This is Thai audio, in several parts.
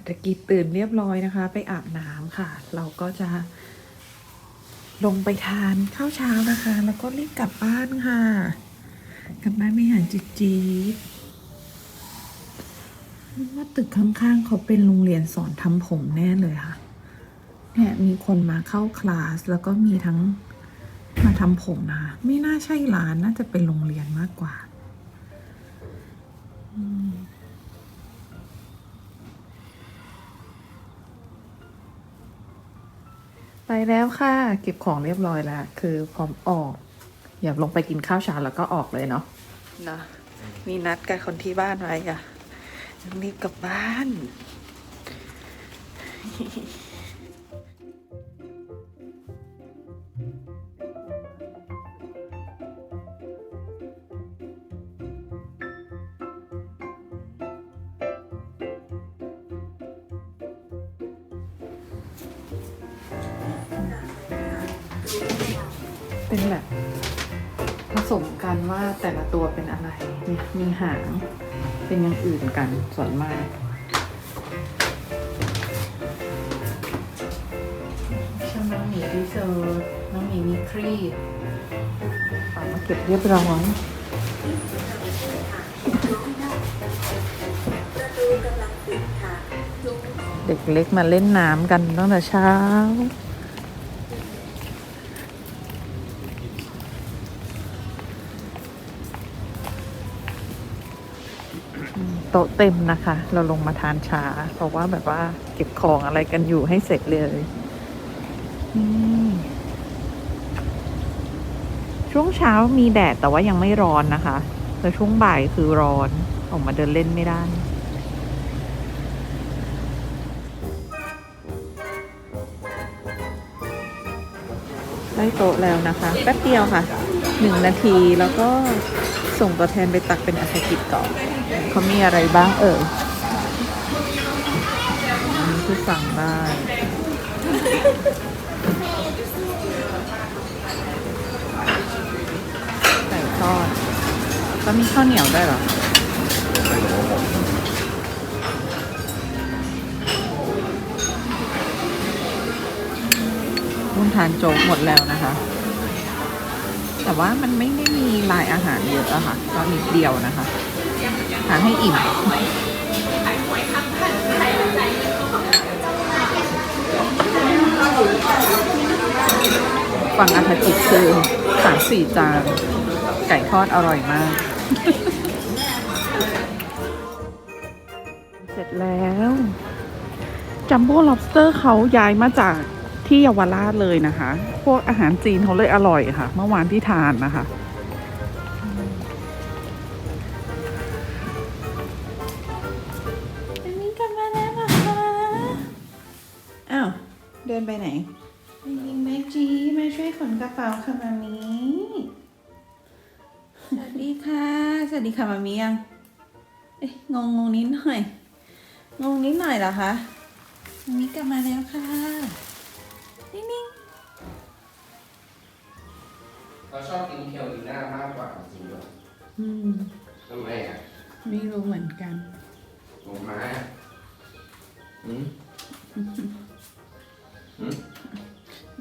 อัตกิจตื่นเรียบร้อยนะคะ ไปอาบน้ำค่ะ เราก็จะ ลงไปทานข้าวเช้านะคะ แล้วก็รีบกลับบ้านค่ะ กลับบ้านไม่หานจิตจีว่าตึกข้างๆ เขาเป็นโรงเรียนสอนทำผมแน่เลยค่ะ เนี่ยมีคนมาเข้าคลาส แล้วก็มีทั้งมาทำผมนะคะไม่น่าใช่ร้านน่าจะเป็นโรงเรียนมากกว่า อืม ไปแล้วค่ะ เก็บของเรียบร้อยแล้ว คือพร้อมออก อยากลงไปกินข้าวเช้าแล้วก็ออกเลยเนาะนะมีนัดกับคนที่บ้านไว้อะรีบกลับบ้าน เป็นแบบผสมกันว่าแต่ละตัวเป็นอะไรเนี่ยมีหางเป็นอย่างอื่นกันส่วนมากช่างน้องหมีดีเซอร์น้องหมีมีครีบฝามาเก็บเรียบร้อยเด็กเล็กมาเล่นน้ำกันตั้งแต่เช้า โต๊ะเต็มนะคะ เราลงมาทานช้า เพราะว่าแบบว่าเก็บของอะไรกันอยู่ให้เสร็จเลยช่วงเช้ามีแดดแต่ว่ายังไม่ร้อนนะคะแต่ช่วงบ่ายคือร้อนออกมาเดินเล่นไม่ได้ได้โต๊ะแล้วนะคะ แป๊บเดียวค่ะหนึ่งนาทีแล้วก็ส่งตัวแทนไปตักเป็นอาสกิจก่อน เขามีอะไรบ้างเอ่ยอันนี้คือสั่งได้ไก่ทอดแล้วมีข้าวเหนียวได้เหรอรุ่นทานโจ๊กหมดแล้วนะคะ แต่ว่ามันไม่ได้มีลายอาหารเยอะอะค่ะ ก็นิดเดียวนะคะ ทาให้อิ่มฝั่งอาทาจิคือสามสี่จาน ไก่ทอดอร่อยมาก เสร็จแล้วจัมโบ้ล็อบสเตอร์เขาย้ายมาจากที่เยาวราชเลยนะคะ พวกอาหารจีนเขาเลยอร่อยค่ะ เมื่อวานที่ทานนะคะ เดินไปไหนยิงแม่จีมาช่วยขนกระเป๋าค่ะมามีสวัสดีค่ะ สวัสดีค่ะมามียัง เอ๊ะงงงงนิดหน่อย งงนิดหน่อยเหรอคะมามีกลับมาแล้วค่ะ นิ่งเราชอบกินเคียวดีน่ามากกว่าจริงด้วยๆอืมทำไมอะไม่รู้เหมือนกันหมูม้าอืมอืม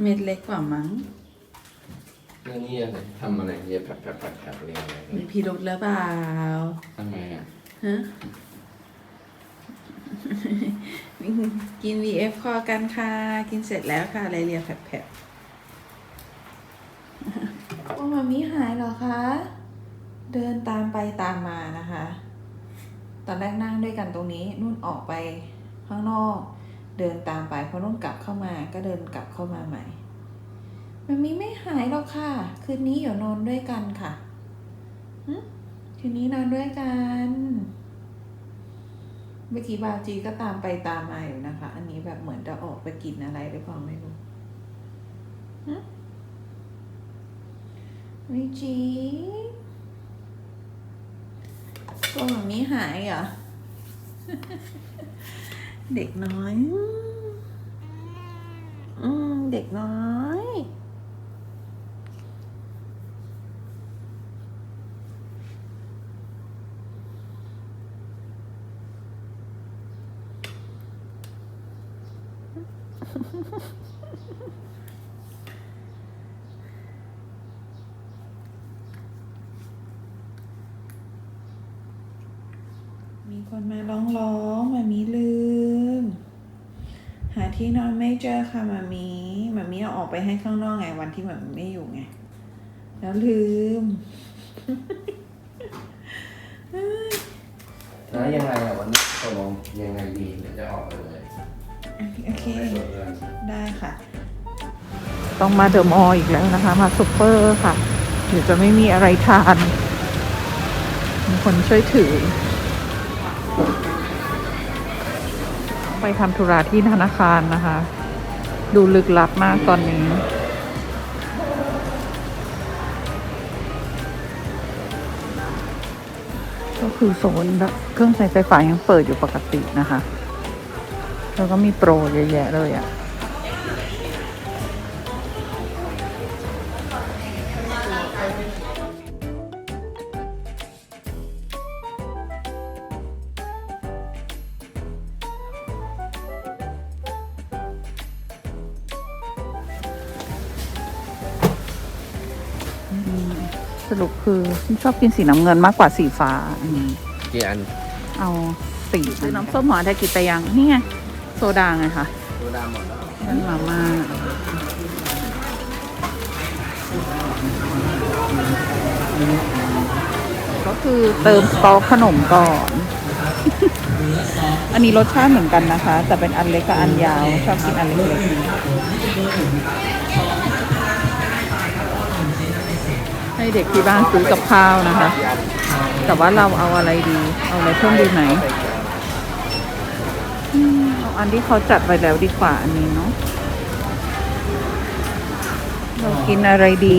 เม็ดเล็กกว่ามั้งนี่นี่อะไรทำอะไรเย็บแผลบแผลบแผลบแผลบอะไรอะไรมีพิรุธหรือเปล่าทำไมอะฮะ กิน VF คอกันค่ะ กินเสร็จแล้วค่ะอะไรเรียแผลบๆว่ามามีหายเหรอคะ เดินตามไปตามมานะคะ ตอนแรกนั่งด้วยกันตรงนี้ นุ่นออกไปข้างนอก เดินตามไปพอนุ่นกลับเข้ามาก็เดินกลับเข้ามาใหม่มันมีไม่หายหรอกค่ะ คืนนี้เดี๋ยวนอนด้วยกันค่ะคืนนี้นอนด้วยกัน เมื่อกี้บาจีก็ตามไปตามมาอยู่นะคะ อันนี้แบบเหมือนจะออกไปกินอะไรหรือเปล่าไม่รู้วิจีตัวหมามีหายเหรอ เด็กน้อย อืม เด็กน้อย คนมาร้องร้องมามีลืม หาที่นอนไม่เจอค่ะมามีมามีเอาออกไปให้ข้างนอกไงวันที่มามีไม่อยู่ไง แล้วลืมแล้วยังไงอะวันนี้ตกลงยังไงดีเดี๋ยวจะออกไปเลยโอเคไปตรวจเลือดได้ค่ะ ต้องมาเดอะมอลล์อีกแล้วนะคะ มาซุปเปอร์ค่ะเดี๋ยวจะไม่มีอะไรทาน มีคนช่วยถือ ไปทำธุระที่ธนาคารนะคะ ดูลึกลับมากตอนนี้ ก็คือโซนเครื่องใช้ไฟฟ้ายังเปิดอยู่ปกตินะคะ แล้วก็มีโปรเยอะแยะเลยอะ่ะ สรุปคือฉันชอบกินสีน้ำเงินมากกว่าสีฟ้าอันนี้กี่อันเอาสีซื้อน้ำส้มหวานได้กี่แต่ยังนี่ไงโซดาไงคะดูดำหมดแล้วนั่นมาม่าก็คือเติมสต๊อกขนมก่อน อันนี้รสชาติเหมือนกันนะคะ แต่เป็นอันเล็กกับอันยาว ชอบกินอันเล็ก เด็กที่บ้านซื้อกับข้าวนะคะ แต่ว่าเราเอาอะไรดี เอาอะไรเพิ่มดีไหมอืมเอาอันที่เขาจัดไว้แล้วดีกว่าอันนี้เนาะเรากินอะไรดี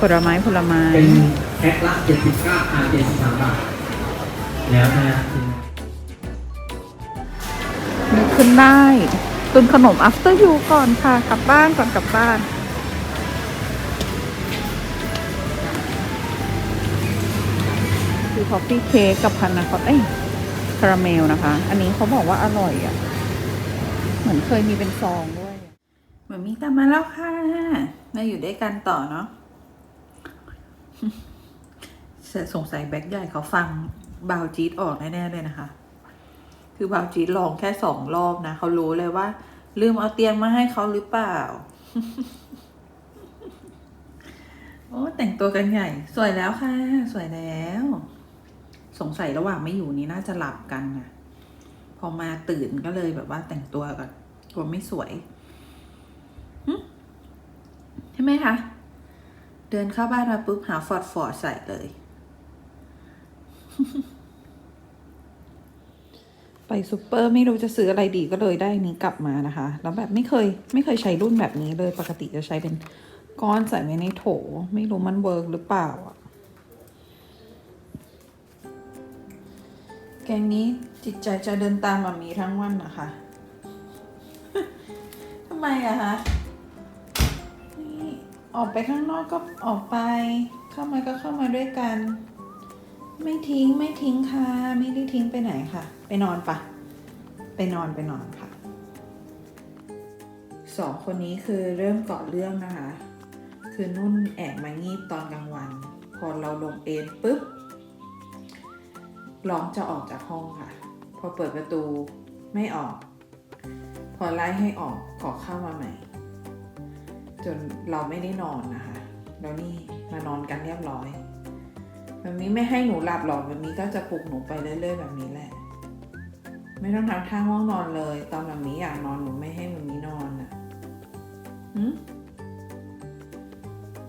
ผลไม้ผลไม้เป็นแพ็คละ79อ่า73บาทแล้วนะนึกขึ้นได้ตุนขนม after you ก่อนค่ะ กลับบ้านก่อนกลับบ้าน คือ coffee cake กับพันนาคอตเอ้ยคาราเมลนะคะ อันนี้เขาบอกว่าอร่อยอะ เหมือนเคยมีเป็นซองด้วยเหมือนมีกลับมาแล้วค่ะมาอยู่ด้วยกันต่อเนาะสงสัยแบ็คใหญ่เขาฟังบาวจีดออกแน่ๆเลยนะคะ คือบาวจีดลองแค่สองรอบนะเขารู้เลยว่า ลืมเอาเตียงมาให้เขาหรือเปล่า โอ้แต่งตัวกันใหญ่ สวยแล้วค่ะ สวยแล้ว สงสัยระหว่างไม่อยู่นี้น่าจะหลับกันนะพอมาตื่นก็เลยแบบว่าแต่งตัวก่อนกลัวไม่สวยใช่ไหมคะ เดินเข้าบ้านมาปุ๊บหาฟอร์ดฟอร์ดใส่เลย ไปซูเปอร์ไม่รู้จะซื้ออะไรดีก็เลยได้นี้กลับมานะคะ แล้วแบบไม่เคย ไม่เคยใช้รุ่นแบบนี้เลยปกติจะใช้เป็นก้อนใส่ไว้ในโถ ไม่รู้มันเวิร์กหรือเปล่าอะ แกงนี้จิตใจจะเดินตามมามีทั้งวันนะคะทำไมอะคะนี่ออกไปข้างนอกก็ออกไป เข้ามาก็เข้ามาด้วยกัน ไม่ทิ้งไม่ทิ้งค่ะ ไม่ได้ทิ้งไปไหนค่ะ ไปนอนปะไปนอนไปนอนค่ะสองคนนี้คือเริ่มเกาะเรื่องนะคะ คือนุ่นแอบมางีบตอนกลางวัน พอเราลงเอนปุ๊บ ร้องจะออกจากห้องค่ะ พอเปิดประตูไม่ออก พอไล่ให้ออกขอเข้ามาใหม่ จนเราไม่ได้นอนนะคะ แล้วนี่มานอนกันเรียบร้อยแบบนี้ไม่ให้หนูหลับหรอกแบบนี้ก็จะปลุกหนูไปเรื่อยๆแบบนี้แหละ ไม่ต้องทำท่าง่วงนอนเลย ตอนแบบนี้อยากนอนหนูไม่ให้แบบนี้นอนอะ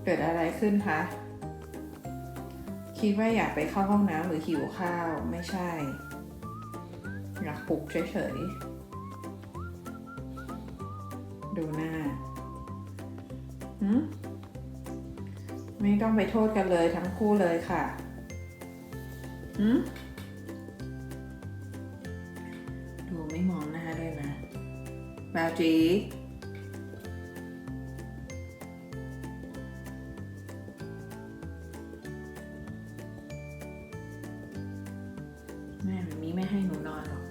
เกิดอะไรขึ้นคะ คิดว่าอยากไปเข้าห้องน้ำหรือหิวข้าวไม่ใช่ อยากปลุกเฉยๆ ดูหน้าหืมไม่ต้องไปโทษกันเลยทั้งคู่เลยค่ะหืมดูไม่มองหน้าด้วยนะบาวจี นี้ไม่ให้หนูนอนหรอก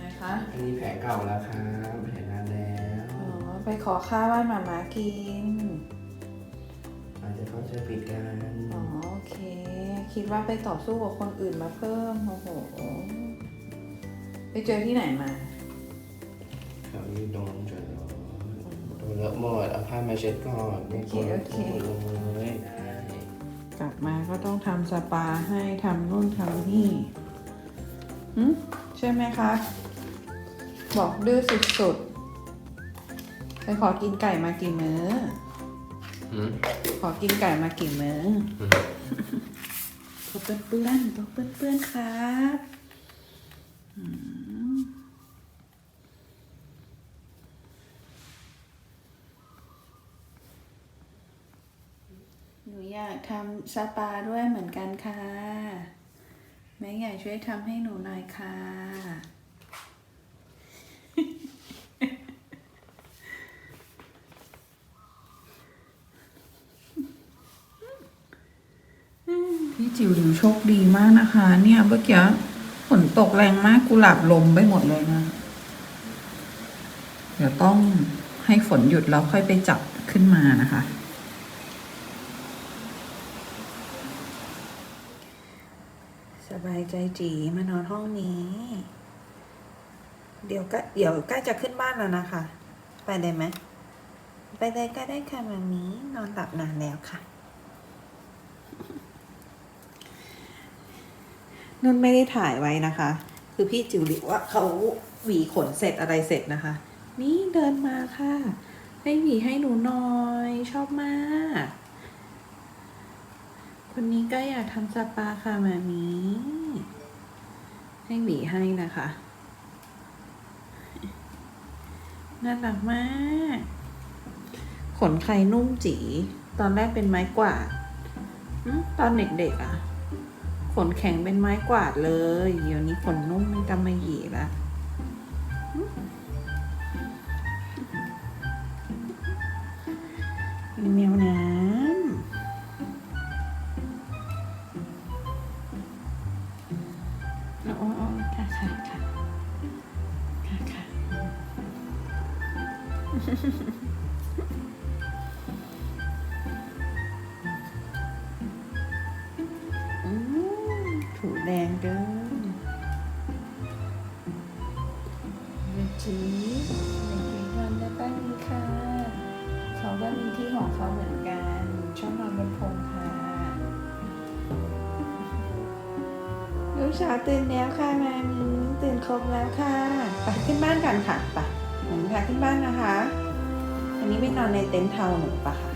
นะคะฮะอันนี้แผลเก่าแล้วครับแผลนานแล้วอ๋อไปขอข้าวให้หมามากินอาจจะเข้าใจผิดกันอ๋อโอเค คิดว่าไปต่อสู้กับคนอื่นมาเพิ่มโอ้โหไปเจอที่ไหนมาเขาอยู่ตรงจนโดนเลอะหมดเอาผ้ามาเช็ดก่อนไม่กลัวโอเคลงเลยได้ กลับมาก็ต้องทำสปาให้ทำนู่นทำนี่หึใช่ไหมคะ บอกดื้อสุดๆไปขอกินไก่มากี่มื้อหืมขอกินไก่มากี่มื้อหืมตัวเปื้อนๆตัวเปื้อนๆครับ หนูอยากทำสปาด้วยเหมือนกันค่ะแม่ใหญ่ช่วยทำให้หนูหน่อยค่ะพี่จิ๋วหนูโชคดีมากนะคะ เนี่ยเมื่อกี้ฝนตกแรงมากกุหลาบลมไปหมดเลยนะ เดี๋ยวต้องให้ฝนหยุดแล้วค่อยไปจับขึ้นมานะคะ ส บายใจจีมานอนห้องนี้ เดี๋ยวก็เดี๋ยวใกล้จะขึ้นบ้านแล้วนะคะ ไปได้ไหมไปเลยก็ได้ค่ะมามีนอนหลับนานแล้วค่ะนุ่นไม่ได้ถ่ายไว้นะคะ คือพี่จิ๋วหลิว่าเขาหวีขนเสร็จอะไรเสร็จนะคะ นี่เดินมาค่ะ ให้หวีให้หนูหน่อยชอบมาก คนนี้ก็อยากทำสปาค่ะมามีให้หวีให้นะคะ น่ารักมาก ขนใครนุ่มจีตอนแรกเป็นไม้กวาดตอนเด็กๆอะ ขนแข็งเป็นไม้กวาดเลย เดี๋ยวนี้ขนนุ่มเป็นกำมะหยี่ละเป็นแมวน้ แดงเด้อเด็กจีเด็กจีนอนได้ตั้งนี้ค่ะเขาก็มีที่ของเขาเหมือนกันชอบนอนบนพรมค่ะลูกสาวตื่นแล้วค่ะมามีตื่นครบแล้วค่ะไปขึ้นบ้านกันค่ะไปหนูพาขึ้นบ้านนะคะ อันนี้ไปนอนในเต็นท์เทาหนูปะคะ